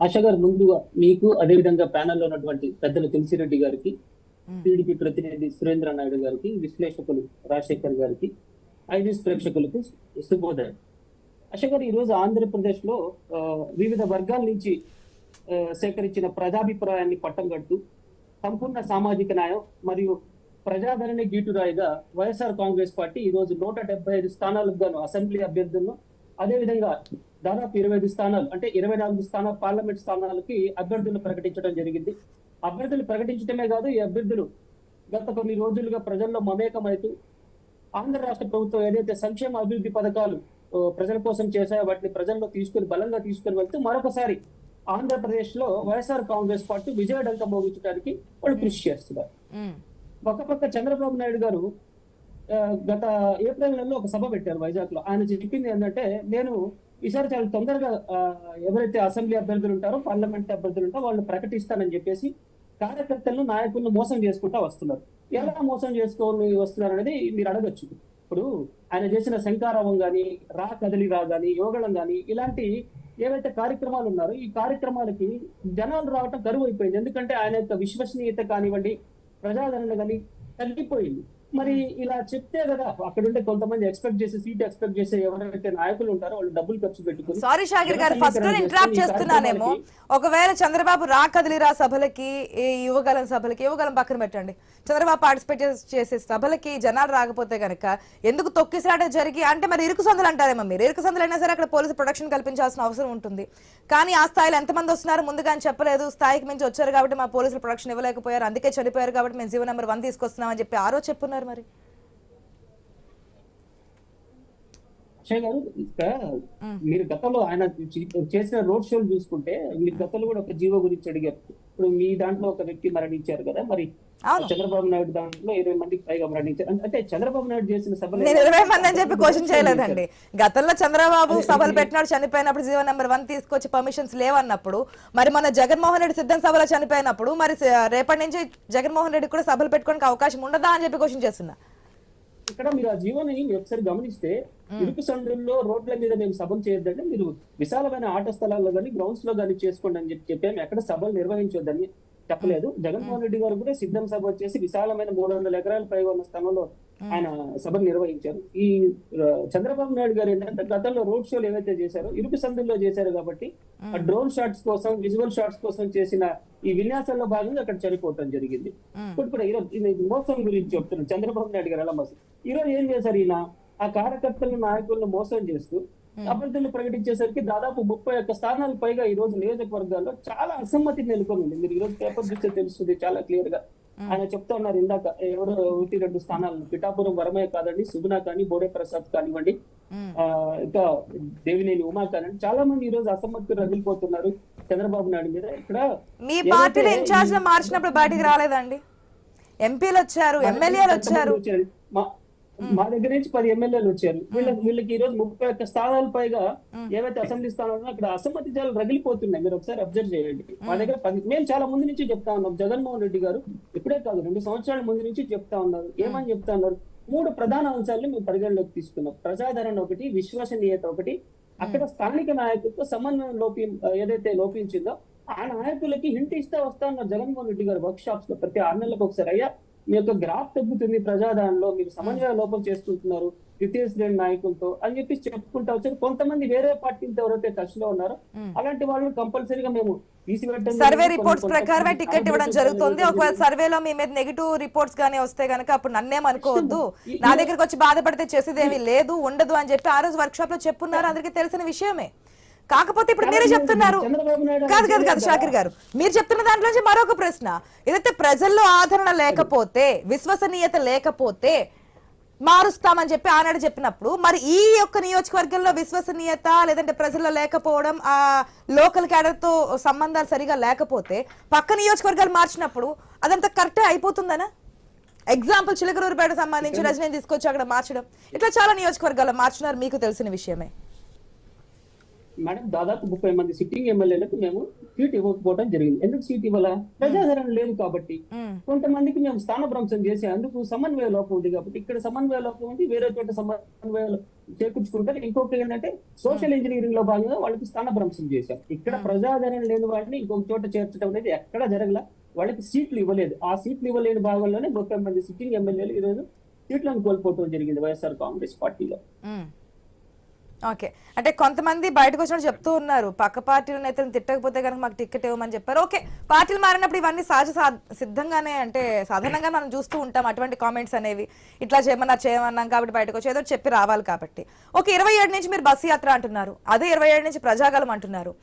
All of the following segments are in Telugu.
ఆశ గారు ముందుగా మీకు అదేవిధంగా ప్యానెల్లో ఉన్నటువంటి పెద్దలు తులసిరెడ్డి గారికి టీడీపీ ప్రతినిధి సురేంద్ర నాయుడు గారికి విశ్లేషకులు రాజశేఖర్ గారికి ఐనిస్ ప్రేక్షకులకు శుభోదయం. ఆశ గారు ఈ రోజు ఆంధ్రప్రదేశ్లో ఆ, వివిధ వర్గాల నుంచి సేకరించిన ప్రజాభిప్రాయాన్ని పట్టం కడుతూ సంపూర్ణ సామాజిక న్యాయం మరియు ప్రజాదరణ గీటురాయిగా వైఎస్ఆర్ కాంగ్రెస్ పార్టీ ఈ రోజు నూట డెబ్బై ఐదు స్థానాలకు గాను అసెంబ్లీ అభ్యర్థులను అదేవిధంగా దాదాపు ఇరవై ఐదు స్థానాలు అంటే ఇరవై నాలుగు స్థానాలు పార్లమెంట్ స్థానాలకి అభ్యర్థులు ప్రకటించడం జరిగింది. అభ్యర్థులు ప్రకటించడమే కాదు ఈ అభ్యర్థులు గత కొన్ని రోజులుగా ప్రజల్లో మమేకమైతూ ఆంధ్ర రాష్ట్ర ప్రభుత్వం ఏదైతే సంక్షేమ అభివృద్ధి పథకాలు ప్రజల కోసం చేశాయో వాటిని ప్రజల్లో తీసుకుని బలంగా తీసుకుని వెళ్తూ మరొకసారి ఆంధ్రప్రదేశ్లో వైఎస్ఆర్ కాంగ్రెస్ పార్టీ విజయడంక మోగించడానికి వాళ్ళు కృషి చేస్తున్నారు. ఒక పక్క చంద్రబాబు నాయుడు గారు గత ఏప్రిల్ నెలలో ఒక సభ పెట్టారు వైజాగ్లో ఆయన చెప్పింది ఏంటంటే నేను ఈసారి చాలా తొందరగా ఎవరైతే అసెంబ్లీ అభ్యర్థులు ఉంటారో పార్లమెంట్ అభ్యర్థులు ఉంటారో వాళ్ళు ప్రకటిస్తానని చెప్పేసి కార్యకర్తలను నాయకులను మోసం చేసుకుంటా వస్తున్నారు. ఎలా మోసం చేసుకొని వస్తున్నారు అనేది మీరు అడగచ్చు. ఇప్పుడు ఆయన చేసిన శంకారావం గాని రా కదలి రా గాని యోగళం గాని ఇలాంటి ఏవైతే కార్యక్రమాలు ఉన్నారో ఈ కార్యక్రమాలకి జనాలు రావటం కరువు అయిపోయింది ఎందుకంటే ఆయన యొక్క విశ్వసనీయత కానివ్వండి ప్రజాదరణ కానీ తగ్గిపోయింది. మరి ఇలా చెప్తే కదా అక్కడ ఉంటే కొంతమంది ఎక్స్పెక్ట్ చేసే సీట్ ఎక్స్పెక్ట్ చేసే ఎవరైతే నాయకులు ఉంటారో వాళ్ళు డబ్బులు ఖర్చు పెట్టుకుని సారీ షాకిర్ గారు ఫస్ట్ ఇంటరాప్ట్ చేస్తున్నానేమో. ఒకవేళ చంద్రబాబు రా కదిలిరా సభలకి ఈ యువగలం సభలకి యువగలం పక్కన పెట్టండి. చంద్రబాబు పార్టిసిపేట్ చేసే సభలకి జనాలు రాకపోతే గనక ఎందుకు తొక్కిసలాట జరిగి అంటే మరి ఇరుకు సందులు అంటారేమో మీరు. ఇరుకు సందులు అయినా సరే అక్కడ పోలీసు ప్రొటెక్షన్ కల్పించాల్సిన అవసరం ఉంటుంది. కానీ ఆ స్థాయిలో ఎంతమంది వస్తున్నారు ముందుగా చెప్పలేదు. స్థాయికి మించి వచ్చారు కాబట్టి మా పోలీసులు ప్రొటెక్షన్ ఇవ్వలేకపోయారు. అందుకే చనిపోయారు కాబట్టి మేము జీవో నెంబర్ వన్ తీసుకొస్తున్నామని చెప్పి ఆ రోజు చెప్పున్నారు. మరి? అక్షయ్ గారు ఇక్కడ మీరు గతంలో ఆయన చేసిన రోడ్ షోలు చూసుకుంటే మీరు గతంలో కూడా ఒక జీవో గురించి అడిగారు. ఇప్పుడు మీ దాంట్లో ఒక వ్యక్తి మరణించారు కదా. మరి చంద్రబాబు నాయుడు దాంట్లో ఇరవై మందికి పైగా మరణించారు. అంటే- చంద్రబాబు నాయుడు చేసిన సభలో నేను ఇరవై మంది అని చెప్పి క్వశ్చన్ చేయలేదండి. గతంలో చంద్రబాబు సభలు పెట్టినాడు చనిపోయినప్పుడు జీవో నెంబర్ వన్ తీసుకొచ్చి పర్మిషన్స్ లేవన్నప్పుడు మరి మన జగన్మోహన్ రెడ్డి సిద్ధం సభలో చనిపోయినప్పుడు మరి రేపటి నుంచి జగన్మోహన్ రెడ్డి కూడా సభలు పెట్టుకోవడానికి అవకాశం ఉండదా అని చెప్పి క్వశ్చన్ చేస్తున్నా. ఇక్కడ మీరు ఆ జీవోని ఒకసారి గమనిస్తే ఇరుకు సందుల్లో రోడ్ల మీద మేము సభలు చేయొద్దంటే మీరు విశాలమైన ఆట స్థలాల్లో కానీ గ్రౌండ్స్లో కానీ చేసుకోండి అని చెప్పి చెప్పాము ఎక్కడ సభలు నిర్వహించొద్దని చెప్పలేదు. జగన్మోహన్ రెడ్డి గారు కూడా సిద్ధం సభ వచ్చేసి విశాలమైన మూడు వందల ఎకరాల పైగా ఉన్న స్థలంలో ఆయన సభను నిర్వహించారు. ఈ చంద్రబాబు నాయుడు గారు ఏంటంటే గతంలో రోడ్ షోలు ఏవైతే చేశారో ఇరుకు సందుల్లో చేశారు కాబట్టి ఆ డ్రోన్ షాట్స్ కోసం విజువల్ షాట్స్ కోసం చేసిన ఈ విన్యాసాల్లో భాగంగా అక్కడ చనిపోవటం జరిగింది. ఇప్పుడు కూడా ఈరోజు మోసం గురించి చెప్తున్నాను చంద్రబాబు నాయుడు గారు. ఎలా మోసం? ఈ రోజు ఏం చేశారు ఈయన? ఆ కార్యకర్తలను నాయకులను మోసం చేస్తూ అభ్యర్థులు ప్రకటించేసరికి దాదాపు ముప్పై ఒక్క స్థానాలు పైగా ఈ రోజు నియోజకవర్గాల్లో చాలా అసమ్మతి నెలకొని ఉంది మీరు ఈ రోజు పేపర్ చూస్తే తెలుస్తుంది చాలా క్లియర్గా. ఆయన చెప్తా ఉన్నారు ఇందాక ఎవరు ఒకటి రెండు స్థానాలు పిఠాపురం వరమయ్య కాదండి సుగుణ కానీ బోడే ప్రసాద్ కానివ్వండి. ఆ ఇంకా దేవినేని ఉమా కానివ్వండి చాలా మంది ఈ రోజు అసమ్మతి రగిలిపోతున్నారు చంద్రబాబు నాయుడు మీద. ఇక్కడ మీ పార్టీలో ఈ- ఇన్ఛార్జ్ మార్చినప్పుడు బయటికి రాలేదండి? ఎంపీలు వచ్చారు ఎమ్మెల్యేలు వచ్చారు. మా దగ్గర నుంచి పది ఎమ్మెల్యేలు వచ్చారు. వీళ్ళకి వీళ్ళకి ఈ రోజు ముప్పై ఒక్క స్థానాల పైగా ఏవైతే అసెంబ్లీ స్థానాలు అక్కడ అసమ్మతి చాలా రగిలిపోతున్నాయి. మీరు ఒకసారి అబ్జర్వ్ చేయండి. మా దగ్గర పది మేము చాలా ముందు నుంచి చెప్తా ఉన్నాం. జగన్మోహన్ రెడ్డి గారు ఇప్పుడే కాదు రెండు సంవత్సరాల ముందు నుంచి చెప్తా ఉన్నారు. ఏమని చెప్తా ఉన్నారు? మూడు ప్రధాన అంశాలను మేము పరిగణలోకి తీసుకున్నాం. ప్రజాదరణ ఒకటి విశ్వసనీయత ఒకటి. అక్కడ స్థానిక నాయకులతో సమన్వయం లోపి ఏదైతే లోపించిందో ఆ నాయకులకి హింట్ ఇస్తే వస్తా ఉన్నారు జగన్మోహన్ రెడ్డి గారు వర్క్ షాప్స్లో ప్రతి ఆరు నెలలకు ఒకసారి. అయ్యా మీ యొక్క గ్రాఫ్ తగ్గుతుంది ప్రజాదానంలో మీరు సమన్వయ లోపం చేసుకుంటున్నారు ద్వితీయ శ్రేణి నాయకులతో అని చెప్పి చెప్పుకుంటా వచ్చారు. కొంతమంది వేరే పార్టీలతో ఎవరైతే టచ్లో ఉన్నారో అలాంటి వాళ్ళు కంపల్సరీగా మేము సర్వే. రిపోర్ట్స్ ప్రకారమే టికెట్ ఇవ్వడం జరుగుతుంది. ఒకవేళ సర్వేలో మీ మీద నెగిటివ్ రిపోర్ట్స్ గానీ వస్తే గనక అప్పుడు నన్నేం అనుకోవద్దు. నా దగ్గరికి వచ్చి బాధపడితే చేసేది ఏమీ లేదు ఉండదు అని చెప్పి ఆ రోజు వర్క్ షాప్లో చెప్పున్నారు. అందరికీ తెలిసిన విషయమే. కాకపోతే ఇప్పుడు మీరే చెప్తున్నారు. కాదు కాదు కాదు షాకిర్ గారు. మీరు చెప్తున్న దాంట్లో నుంచి మరొక ప్రశ్న. ఏదైతే ప్రజల్లో ఆదరణ లేకపోతే విశ్వసనీయత లేకపోతే మారుస్తామని చెప్పి ఆనాడు చెప్పినప్పుడు మరి ఈ యొక్క నియోజకవర్గంలో విశ్వసనీయత లేదంటే ప్రజల్లో లేకపోవడం ఆ లోకల్ క్యాడర్తో సంబంధాలు సరిగా లేకపోతే పక్క నియోజకవర్గాలు మార్చినప్పుడు అదంతా కరెక్టే అయిపోతుందనా? ఎగ్జాంపుల్ చిలకలూరుపేట సంబంధించి రజనీ తీసుకొచ్చి అక్కడ మార్చడం. ఇట్లా చాలా నియోజకవర్గాల్లో మార్చినారు మీకు తెలిసిన విషయమే. మేడం దాదాపు ముప్పై మంది సిట్టింగ్ ఎమ్మెల్యేలకు మేము సీట్ ఇవ్వకపోవడం జరిగింది. ఎందుకు సీట్ ఇవ్వాల? ప్రజాదరణ లేదు కాబట్టి. కొంతమందికి మేము స్థానభ్రంశం చేసి అందుకు సమన్వయ లోపం ఉంది కాబట్టి ఇక్కడ సమన్వయ లోపం ఉంది వేరే చోట సమన్వయ చేకూర్చుకుంటారు. ఇంకొకటి ఏంటంటే సోషల్ ఇంజనీరింగ్లో భాగంగా వాళ్ళకి స్థానభ్రంశం చేశాం. ఇక్కడ. ప్రజాదరణ లేని వాటిని ఇంకొక చోట చేర్చడం అనేది ఎక్కడ జరగల. వాళ్ళకి సీట్లు ఇవ్వలేదు. ఆ సీట్లు ఇవ్వలేని భాగంలోనే ముప్పై మంది సిట్టింగ్ ఎమ్మెల్యేలు ఈరోజు సీట్లను కోల్పోవడం జరిగింది వైఎస్ఆర్ కాంగ్రెస్ పార్టీలో. ఓకే. అంటే కొంతమంది బయటకు వచ్చినట్టు చెప్తూ ఉన్నారు పక్క పార్టీల నేతలను తిట్టకపోతే కనుక మాకు టికెట్ ఇవ్వమని చెప్పారు. ఓకే పార్టీలు మారినప్పుడు ఇవన్నీ సహజ సిద్ధంగానే అంటే సాధారణంగా మనం చూస్తూ ఉంటాం అటువంటి కామెంట్స్ అనేవి. ఇట్లా చేయమన్నా చేయమన్నాం కాబట్టి బయటకు వచ్చి ఏదో చెప్పి రావాలి కాబట్టి. ఓకే ఇరవై ఏడు నుంచి మీరు బస్సు యాత్ర అంటున్నారు. అదే ఇరవై ఏడు నుంచి ప్రజాగలం అంటున్నారు.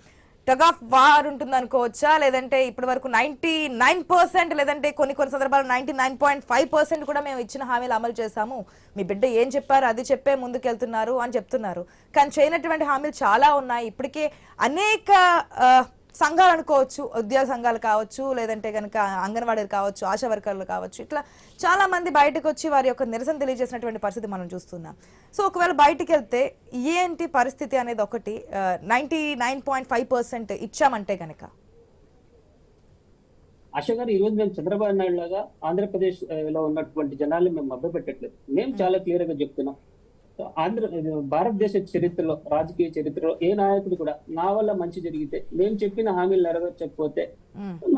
టగ్ ఆఫ్ వార్ ఉంటుంది అనుకోవచ్చా లేదంటే ఇప్పటి వరకు నైన్టీ నైన్ పర్సెంట్ లేదంటే కొన్ని కొన్ని సందర్భాలు ninety nine point five percent కూడా మేము ఇచ్చిన హామీలు అమలు చేశాము. మీ బిడ్డ ఏం చెప్పారు? అది చెప్పే ముందుకెళ్తున్నారు అని చెప్తున్నారు. కానీ చేయనటువంటి హామీలు చాలా ఉన్నాయి. ఇప్పటికే అనేక సంఘాలు అనుకోవచ్చు ఉద్యోగ సంఘాలు కావచ్చు లేదంటే కనుక అంగన్వాడీలు కావచ్చు ఆశా వర్కర్లు కావచ్చు ఇట్లా చాలా మంది బయటకు వచ్చి వారి యొక్క నిరసన తెలియజేసినటువంటి పరిస్థితి మనం చూస్తున్నాం. సో ఒకవేళ బయటికి వెళ్తే ఏంటి పరిస్థితి అనేది ఒకటి ninety nine point five percent ఇచ్చామంటే కనుక ఆశ గారు ఈ రోజు మేము చంద్రబాబు నాయుడు లాగా ఆంధ్రప్రదేశ్లో ఉన్నటువంటి జనాల్ని మేము మభ్య పెట్టట్లేదు మేము. చాలా క్లియర్గా చెప్తున్నాం. ఆంధ్ర ఇది భారతదేశ చరిత్రలో రాజకీయ చరిత్రలో ఏ నాయకుడు కూడా నా వల్ల మంచి జరిగితే నేను చెప్పిన హామీలు నెరవేర్చకపోతే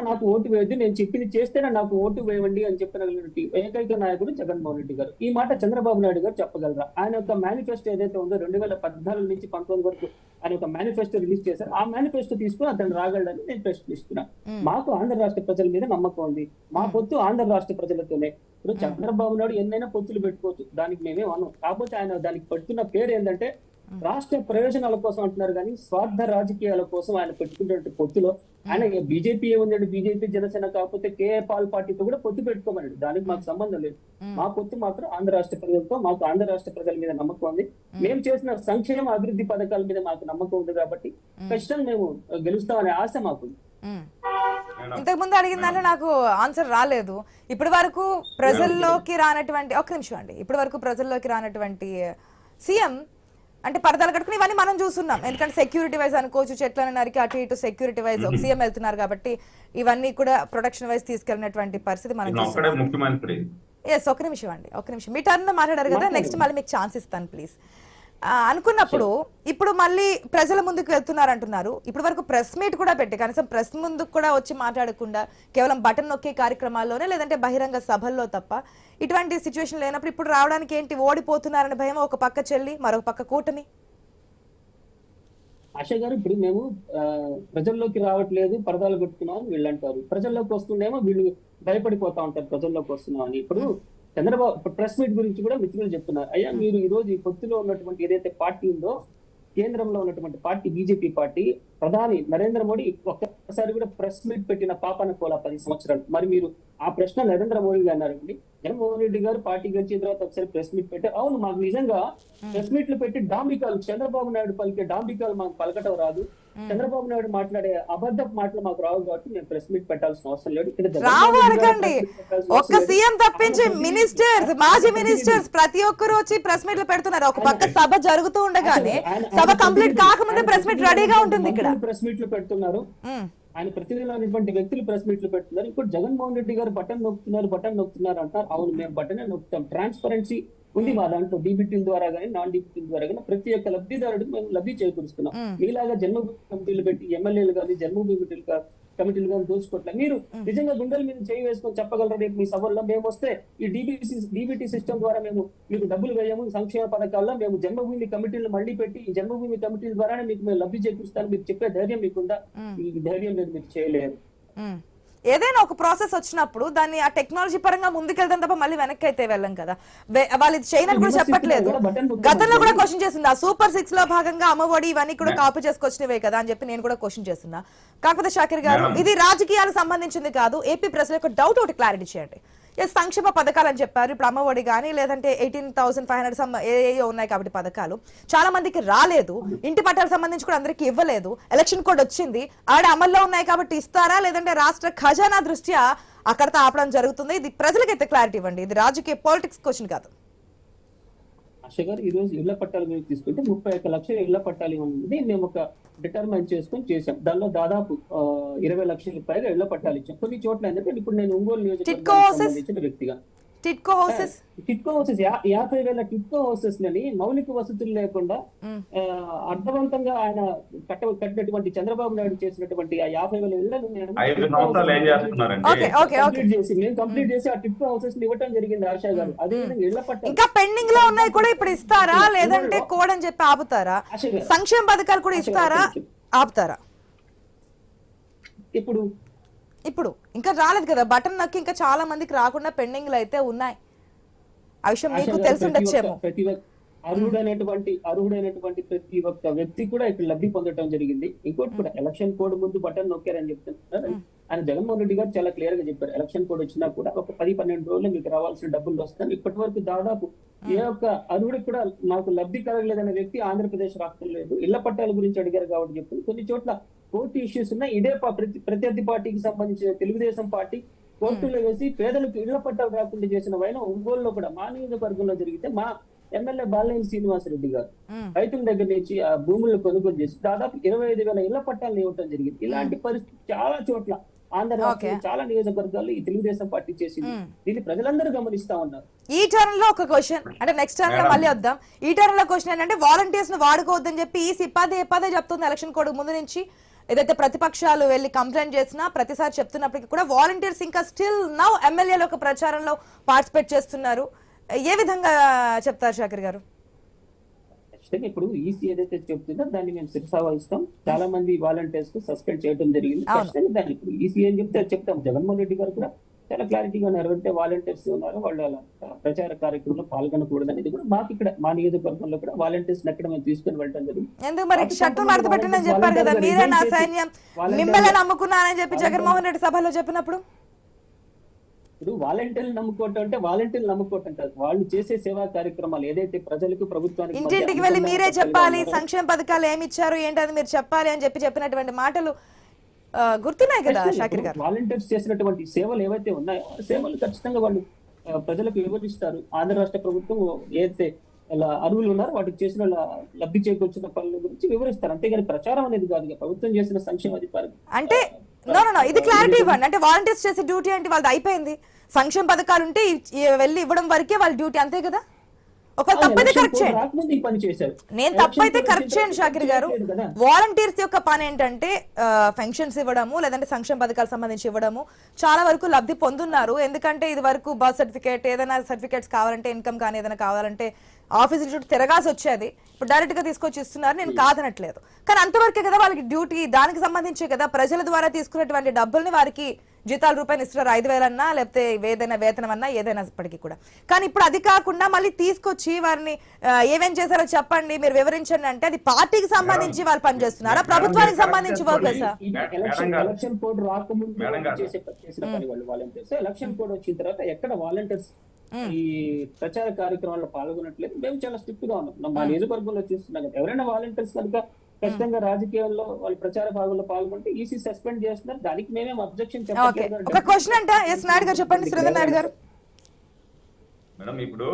నాకు ఓటు వేయద్దు నేను చెప్పింది చేస్తేనే నాకు ఓటు వేయండి అని చెప్పినటువంటి ఏకైక నాయకుడు జగన్మోహన్ రెడ్డి గారు. ఈ మాట చంద్రబాబు నాయుడు గారు చెప్పగలరా? ఆయన యొక్క మేనిఫెస్టో ఏదైతే ఉందో రెండు వేల పద్నాలుగు నుంచి పంతొమ్మిది వరకు ఆయన ఒక మేనిఫెస్టో రిలీజ్ చేశారు. ఆ మేనిఫెస్టో తీసుకుని అతను రాగలడని నేను ప్రశ్నిస్తున్నాను. మాకు ఆంధ్ర రాష్ట్ర ప్రజల మీద నమ్మకం ఉంది. మా పొత్తు ఆంధ్ర రాష్ట్ర ప్రజలతోనే. ఇప్పుడు చంద్రబాబు నాయుడు ఎన్నైనా పొత్తులు పెట్టుకోవచ్చు. దానికి మేమేం అనం కాకపోతే ఆయన దానికి పెడుతున్న పేరు ఏంటంటే రాష్ట్ర ప్రయోజనాల కోసం అంటున్నారు కానీ స్వార్థ రాజకీయాల కోసం ఆయన పెట్టుకున్నటువంటి పొత్తులో ఆయన బీజేపీ ఏముందండి? బీజేపీ జనసేన కాకపోతే కేఏ పాల్ పార్టీతో కూడా పొత్తు పెట్టుకోమన్నాడు. దానికి మాకు సంబంధం లేదు. మా పొత్తు మాత్రం ఆంధ్ర రాష్ట్ర ప్రజలతో మాకు ఆంధ్ర రాష్ట్ర ప్రజల మీద నమ్మకం ఉంది. మేము. చేసిన సంక్షేమ అభివృద్ధి పథకాల మీద మాకు నమ్మకం ఉంది కాబట్టి ఖచ్చితంగా మేము గెలుస్తామనే ఆశ మాకుంది. మ్మ్. ఇంతకు ముందు అడిగిన దాంట్లో నాకు ఆన్సర్ రాలేదు. ఇప్పటి వరకు ప్రజల్లోకి రానటువంటి ఒక్క నిమిషం అండి. ఇప్పటి వరకు ప్రజల్లోకి రానటువంటి సీఎం అంటే పరదాలు కట్టుకుని ఇవన్నీ మనం చూస్తున్నాం. ఎందుకంటే సెక్యూరిటీ వైజ్ అనుకోవచ్చు చెట్లను నరికి అటు ఇటు సెక్యూరిటీ వైజ్ ఒక సీఎం వెళ్తున్నారు కాబట్టి ఇవన్నీ కూడా ప్రొటెక్షన్ వైజ్ తీసుకెళ్ళినటువంటి పరిస్థితి మనం చూస్తున్నాం. ఎస్ ఒక నిమిషం అండి ఒక నిమిషం. మీ టర్న్ మాట్లాడారు కదా నెక్స్ట్ మళ్ళీ మీకు ఛాన్స్ ఇస్తాను ప్లీజ్ అనుకున్నప్పుడు ఇప్పుడు మళ్ళీ ప్రజల ముందుకు వెళ్తున్నారు అంటున్నారు ఇప్పటి వరకు ప్రెస్ మీట్ కూడా పెట్టి కనీసం ప్రెస్ ముందుకు కూడా వచ్చి మాట్లాడకుండా కేవలం బటన్ నొక్కే కార్యక్రమాల్లోనే లేదంటే బహిరంగ సభల్లో తప్ప ఇటువంటి సిచ్యువేషన్ లేనప్పుడు ఇప్పుడు రావడానికి ఏంటి? ఓడిపోతున్నారనే భయం ఒక పక్క చెల్లి మరొక పక్క కూటమి. ఆశ గారు ఇప్పుడు మేము ప్రజల్లోకి రావట్లేదు పరదాలు పెట్టుకున్నాం వీళ్ళు అంటారు ప్రజల్లోకి వస్తుండేమో వీళ్ళు భయపడిపోతా ఉంటారు ప్రజల్లోకి వస్తున్నాం అని ఇప్పుడు చంద్రబాబు ప్రెస్ మీట్ గురించి కూడా మిత్రులు చెప్తున్నారు. అయ్యా మీరు ఈ రోజు ఈ పొత్తులో ఉన్నటువంటి ఏదైతే పార్టీ ఉందో కేంద్రంలో ఉన్నటువంటి పార్టీ బీజేపీ పార్టీ ప్రధాని నరేంద్ర మోడీ ఒక్కసారి కూడా ప్రెస్ మీట్ పెట్టిన పాపన కోల పది సంవత్సరాలు. మరి మీరు ఆ ప్రశ్న నరేంద్ర మోడీ గారు అన్నారండి జగన్మోహన్ రెడ్డి గారు పార్టీ గెలిచిన తర్వాత ఒకసారి ప్రెస్ మీట్ పెట్టారు అవును మాకు నిజంగా ప్రెస్ మీట్లు పెట్టి డాంబికాలు చంద్రబాబు నాయుడు పలికే డాంబికాలు మాకు పలకటం రాదు. చంద్రబాబు నాయుడు మాట్లాడే అబద్ధపు మాటలు మాకు రావు కాబట్టి మేము ప్రెస్ మీట్ పెట్టాల్సిన అవసరం లేదు. ఇక్కడ రావు అనకండి ఒక్క. సీఎం తప్పించి మినిస్టర్స్ మాజీ మినిస్టర్స్ ప్రతి ఒక్కరు వచ్చి ప్రెస్ మీట్లు పెడుతున్నారు. ఒక పక్క సభ జరుగుతూ ఉండగానే సభ కంప్లీట్ కాకముందే ప్రెస్ మీట్ రెడీగా ఉంటుంది ఇక్కడ. ప్రెస్ మీట్లు పెడుతున్నారు. ఆయన ప్రతినిధులు అనేటువంటి వ్యక్తులు ప్రెస్ మీట్లు పెడుతున్నారు. ఇప్పుడు జగన్మోహన్ రెడ్డి గారు బటన్ నొక్కుతున్నారు బటన్ నొక్కుతున్నారు అంటారు. అవును మేము బటన్ నొక్కుతాం. ట్రాన్స్పరెన్సీ ఉంది మా దాంట్లో. డీబీటీల ద్వారా కానీ నాన్ డీబీటీల ద్వారా కానీ ప్రతి ఒక్క లబ్ధిదారుడికి మేము లబ్ధి చేకూరుస్తున్నాం. మీలాగా జన్మభూమి కమిటీలు పెట్టి ఎమ్మెల్యేలు కానీ జన్మభూమి కమిటీలు కమిటీలు కానీ దోచుకోవట్లే మీరు నిజంగా గుండెల మీద చేయి వేసుకొని చెప్పగలరా రేపు మీ సభల్లో? మేము వస్తే ఈ డీబీసీ డీబీటీ సిస్టమ్ ద్వారా మేము మీకు డబ్బులు వేయము సంక్షేమ పథకాల్లో మేము జన్మభూమి కమిటీలు మళ్ళీ పెట్టి ఈ జన్మభూమి కమిటీల ద్వారానే మీకు మేము లబ్ధి చేకూరుస్తాను మీకు చెప్పే ధైర్యం మీకుందా. ఈ ధైర్యం లేదు మీరు చేయలేరు. ఏదైనా ఒక ప్రాసెస్ వచ్చినప్పుడు దాన్ని ఆ టెక్నాలజీ పరంగా ముందుకెళ్తాం తప్ప మళ్ళీ వెనక్కి అయితే వెళ్ళం కదా. వాళ్ళు ఇది చేయనని కూడా చెప్పట్లేదు. గతంలో కూడా క్వశ్చన్ చేసింది? ఆ సూపర్ సిక్స్లో భాగంగా అమ్మఒడి ఇవన్నీ కూడా కాపీ చేసుకొచ్చినవే కదా అని చెప్పి నేను కూడా క్వశ్చన్ చేస్తున్నా. కాకపోతే షాకిర్ గారు. ఇది రాజకీయాలకు సంబంధించింది కాదు. ఏపీ ప్రజల యొక్క డౌట్ ఒకటి క్లారిటీ చేయండి. ఎస్ సంక్షేమ పథకాలు అని చెప్పారు. ఇప్పుడు అమ్మఒడి కానీ లేదంటే ఎయిటీన్ థౌసండ్ ఫైవ్ హండ్రెడ్ ఏ ఏ ఉన్నాయి కాబట్టి పథకాలు. చాలా మందికి రాలేదు. ఇంటి పట్టాలకు సంబంధించి కూడా అందరికీ ఇవ్వలేదు. ఎలక్షన్ కోడ్ వచ్చింది. ఆడ అమల్లో ఉన్నాయి కాబట్టి ఇస్తారా? లేదంటే రాష్ట్ర ఖజానా దృష్ట్యా అక్కడతో ఆపడం జరుగుతుంది. ఇది ప్రజలకైతే క్లారిటీ ఇవ్వండి. ఇది రాజకీయ పాలిటిక్స్ క్వశ్చన్ కాదు. ఆశ గారు ఈ రోజు ఇళ్ళ పట్టాల గురించి తీసుకుంటే ముప్పై ఒక్క లక్షల ఇళ్ళ పట్టాలు ఉన్నది మేము ఒక డిటర్మైన్ చేసుకొని చేసాం దానిలో దాదాపు ఇరవై లక్షల పైగా ఇళ్ళ పట్టాలు ఇచ్చాం కొన్ని చోట్ల ఏంటంటే ఇప్పుడు నేను ఒంగోలు నియోజకవర్గానికి? సంబంధించిన వ్యక్తిగా టిట్కో హౌసెస్? టిట్కో హౌసెస్ యా- యాభై వేల టిట్కో హౌసెస్ లని మౌలిక వసతులు లేకుండా అర్థవంతంగా ఆయన కట్ట కట్టినటువంటి చంద్రబాబు నాయుడు చేసినటువంటి ఆ యాభై వేల ఇళ్ళను నేను కంప్లీట్ చేసి మేము కంప్లీట్ చేసి ఆ టిట్కో హౌసెస్ ఇవ్వటం జరిగింది ఆశా గారు. అదే ఇళ్ళ పట్టాలు. ఇంకా పెండింగ్లో ఉన్నాయి కూడా ఇప్పుడు ఇస్తారా? లేదంటే కోడ్ అని చెప్పి ఆపుతారా? సంక్షేమ పథకాలు కూడా ఇస్తారా? ఆపుతారా? ఇప్పుడు ఇప్పుడు ఇంకా రాలేదు కదా బటన్ నొక్కి ఇంకా చాలా మందికి రాకుండా పెండింగ్ అయితే ఉన్నాయి. ఆ విషయం మీకు గారు తెలిసి ప్రతి ఉండొచ్చేమో. ఒక్క- ప్రతి ఒక్క అర్హుడైనటువంటి అర్హుడైనటువంటి ప్రతి ఒక్క వ్యక్తి కూడా ఇక్కడ లబ్ధి పొందడం జరిగింది. ఇంకోటి కూడా ఎలక్షన్ కోడ్ ముందు బటన్ నొక్కారని చెప్తున్నారు. ఆయన జగన్మోహన్ రెడ్డి గారు చాలా క్లియర్గా చెప్పారు. ఎలక్షన్ కోడ్ వచ్చినా కూడా ఒక పది పన్నెండు రోజులు మీకు రావాల్సిన డబ్బులు వస్తాయి. ఇప్పటి వరకు దాదాపు ఏ ఒక్క అర్హుడికి కూడా మాకు లబ్ధి కలగలేదనే వ్యక్తి ఆంధ్రప్రదేశ్ రాష్ట్రం లేదు. ఇళ్ళ పట్టాల గురించి అడిగారు కాబట్టి చెప్తుంది కొన్ని చోట్ల కోర్టు ఇష్యూస్ ఉన్నాయి. ఇదే ప్రతి ప్రత్యర్థి పార్టీకి సంబంధించిన తెలుగుదేశం పార్టీ కోర్టులో వేసి పేదలకు ఇళ్ళ పట్టాలు రాకుండా చేసిన వైన ఒంగోలులో కూడా మా నియోజకవర్గంలో జరిగితే మా ఎమ్మెల్యే బాలినేని శ్రీనివాసరెడ్డి గారు. రైతుల దగ్గర నుంచి ఆ భూములను కొనుగోలు చేసి దాదాపు ఇరవై ఐదు వేల ఇళ్ళ పట్టాలను ఇవ్వటం జరిగింది. ఇలాంటి పరిస్థితి చాలా చోట్ల ఆంధ్ర రాష్ట్రంలో. చాలా నియోజకవర్గాల్లో ఈ తెలుగుదేశం పార్టీ చేసింది. దీన్ని ప్రజలందరూ గమనిస్తా ఉన్నారు. ఈ టర్న్లో ఒక క్వశ్చన్ అంటే నెక్స్ట్ టర్న్లో. మళ్ళీ వద్దాం. ఈ టర్న్లో క్వశ్చన్ ఏంటంటే వాలంటీర్స్ను వాడుకోవద్దని చెప్పి ఈ పదే పదే చెప్తుంది ఎలక్షన్ కోడ్ ముందు నుంచి. ఏదైతే ప్రతిపక్షాలు వెళ్ళి కంప్లైంట్ చేసినా ప్రతిసారి చెప్తున్నప్పటికీ కూడా వాలంటీర్స్ ఇంకా స్టిల్ నౌ ఎమ్మెల్యేల ఒక ప్రచారంలో పార్టిసిపేట్ చేస్తున్నారు. ఏ విధంగా చెప్తారు శాకర్ గారు? ఖచ్చితంగా ఇప్పుడు ఈసీ ఏదైతే చెప్తుందో దాన్ని మేము శిరసావహిస్తాం. చాలా మంది వాలంటీర్స్కు సస్పెండ్ చేయడం జరిగింది. ఖచ్చితంగా దాన్ని ఇప్పుడు ఈసీ ఏం చెప్తే చెప్తాం. జగన్మోహన్ రెడ్డి గారు కూడా చాలా క్లారిటీగా ఉన్నారు. అంటే వాలంటీర్స్ ఉన్నారు. వాళ్ళు అలా ప్రచార కార్యక్రమంలో పాల్గొనకూడదు అనేది కూడా మాకు ఇక్కడ మా నియోజకవర్గంలో కూడా వాలంటీర్స్ ఎక్కడ మేము తీసుకుని వెళ్ళడం జరిగింది. మరి షర్టు మడత పెట్టండి అని చెప్పారు కదా. మీరే నా సైన్యం మిమ్మల్ని నమ్ముకున్నానని చెప్పి జగన్మోహన్ రెడ్డి సభలో చెప్పినప్పుడు? ఇప్పుడు వాలంటీర్లు నమ్ముకోవటం అంటే వాలంటీర్లు నమ్ముకోవటం కాదు. వాళ్ళు చేసే సేవా కార్యక్రమాలు ఏదైతే ప్రజలకు ప్రభుత్వానికి ఇంటింటికి వెళ్ళి మీరే చెప్పాలి. సంక్షేమ పథకాలు ఏమి ఇచ్చారు? ఏంటది మీరు చెప్పాలి అని చెప్పి చెప్పినటువంటి మాటలు గుర్తున్నాయి కదా షాకిర్ గారు. వాలంటీర్స్ చేసినటువంటి సేవలు ఏవైతే ఉన్నాయో ఆ సేవలు ఖచ్చితంగా వాళ్ళు ప్రజలకు వివరిస్తారు. ఆంధ్ర రాష్ట్ర ప్రభుత్వం ఏదైతే ఇలా అర్హులు ఉన్నారో వాటికి చేసిన లబ్ధి చేకూర్చిన పనుల గురించి వివరిస్తారు. అంతేగాని ప్రచారం అనేది కాదు ప్రభుత్వం చేసిన సంక్షేమ అధికారులు అంటే నో నో ఇది క్లారిటీ ఇవ్వండి. అంటే వాలంటీర్స్ చేసే డ్యూటీ అంటే వాళ్ళది అయిపోయింది. సంక్షేమ పథకాలు ఉంటే వెళ్ళి ఇవ్వడం వరకే వాళ్ళ డ్యూటీ అంతే కదా? ఒకవేళ తప్పైతే కరెక్ట్ చేయండి. నేను తప్పైతే కరెక్ట్ చేయండి షాకిర్ గారు. వాలంటీర్స్ యొక్క పని ఏంటంటే పెన్షన్స్ ఇవ్వడము లేదంటే సంక్షేమ పథకాలకు సంబంధించి ఇవ్వడము. చాలా వరకు లబ్ధి పొందున్నారు. ఎందుకంటే ఇది వరకు బర్త్ సర్టిఫికేట్ ఏదైనా సర్టిఫికేట్స్ కావాలంటే ఇన్కమ్ కానీ ఏదైనా కావాలంటే ఆఫీస్ చుట్టూ తిరగాల్సి వచ్చేది. ఇప్పుడు డైరెక్ట్గా తీసుకొచ్చి ఇస్తున్నారు. నేను కాదనట్లేదు. కానీ అంతవరకే కదా వాళ్ళకి డ్యూటీ దానికి సంబంధించే కదా ప్రజల ద్వారా తీసుకున్నటువంటి డబ్బుల్ని వారికి జీతాల రూపాయలు ఇస్తున్నారు ఐదు వేలన్నా లేకపోతే ఏదైనా వేతనం అన్నా ఏదైనా ఇప్పటికీ కూడా. కానీ ఇప్పుడు అది కాకుండా మళ్ళీ తీసుకొచ్చి వారిని ఏమేం చేశారో చెప్పండి మీరు వివరించండి అంటే అది పార్టీకి సంబంధించి వాళ్ళు పనిచేస్తున్నారా? ప్రభుత్వానికి సంబంధించి వర్కర్సా ఎలక్షన్ గారు. ఎలక్షన్ కోడ్ రాకముందు మేడం గారు. చేసే చేసిన పని వాళ్ళు వాలంటీర్స్ ఎలక్షన్ కోడ్ వచ్చిన తర్వాత ఎక్కడ వాలంటీర్స్ ఈ ప్రచార కార్యక్రమాల్లో పాల్గొనట్లేదు. మేము చాలా స్ట్రిక్ట్గా ఉన్నాం. మా నియోజకవర్గంలో చూస్తున్నాం ఎవరైనా వాలంటీర్స్ కనుక ఖచ్చితంగా రాజకీయాల్లో వాళ్ళు ప్రచార భాగంలో పాల్గొంటే ఈసీ సస్పెండ్ చేస్తున్నారు. దానికి మేమేం అబ్జెక్షన్ ఒక క్వశ్చన్ అంట. ఎస్ నాయుడు గారు చెప్పండి. నాయుడు గారు. మేడం ఇప్పుడు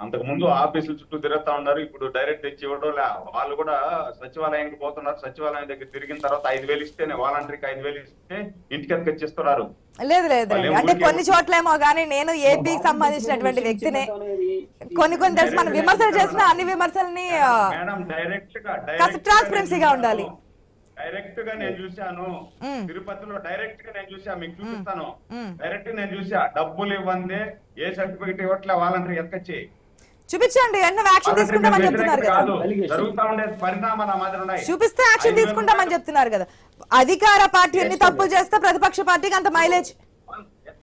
అంతకు ముందు ఆఫీసుల చుట్టూ తిరుగుతా ఉన్నారు ఇప్పుడు డైరెక్ట్ తెచ్చి ఇవ్వడం. వాళ్ళు కూడా సచివాలయానికి పోతున్నారు సచివాలయం దగ్గర తిరిగిన తర్వాత ఐదు వేలు ఇస్తేనే వాలంటరీకి ఐదు వేలు ఇస్తే ఇంటికి ఎత్తుకొచ్చిస్తున్నారు లేదు లేదు అంటే కొన్ని చోట్లేమో కానీ నేను ఏపీకి సంబంధించినటువంటి వ్యక్తిని కొన్ని కొన్ని తెలుసు మనం విమర్శలు చేసిన అన్ని విమర్శల్ని ఆ, మేడం డైరెక్ట్గా కాస్త transparency గా ఉండాలి. డైరెక్ట్గా నేను చూశాను. తిరుపతిలో డైరెక్ట్గా నేను చూసా మీకు చూపిస్తాను. డైరెక్ట్ నేను చూసా డబ్బులు ఇవ్వందే ఏ సర్టిఫికెట్ ఇవ్వట్లే వాలంటరీ ఎత్తుకొచ్చి చూపించండి వెంటనే యాక్షన్ తీసుకుంటామని చెప్తున్నారు కదా. జరుగుతా ఉండే పరిణామాలు మాదిరి ఉన్నాయి చూపిస్తే యాక్షన్ తీసుకుంటామని చెప్తున్నారు కదా. అధికార పార్టీ ఎన్ని తప్పులు చేస్తే ప్రతిపక్ష పార్టీకి అంత మైలేజ్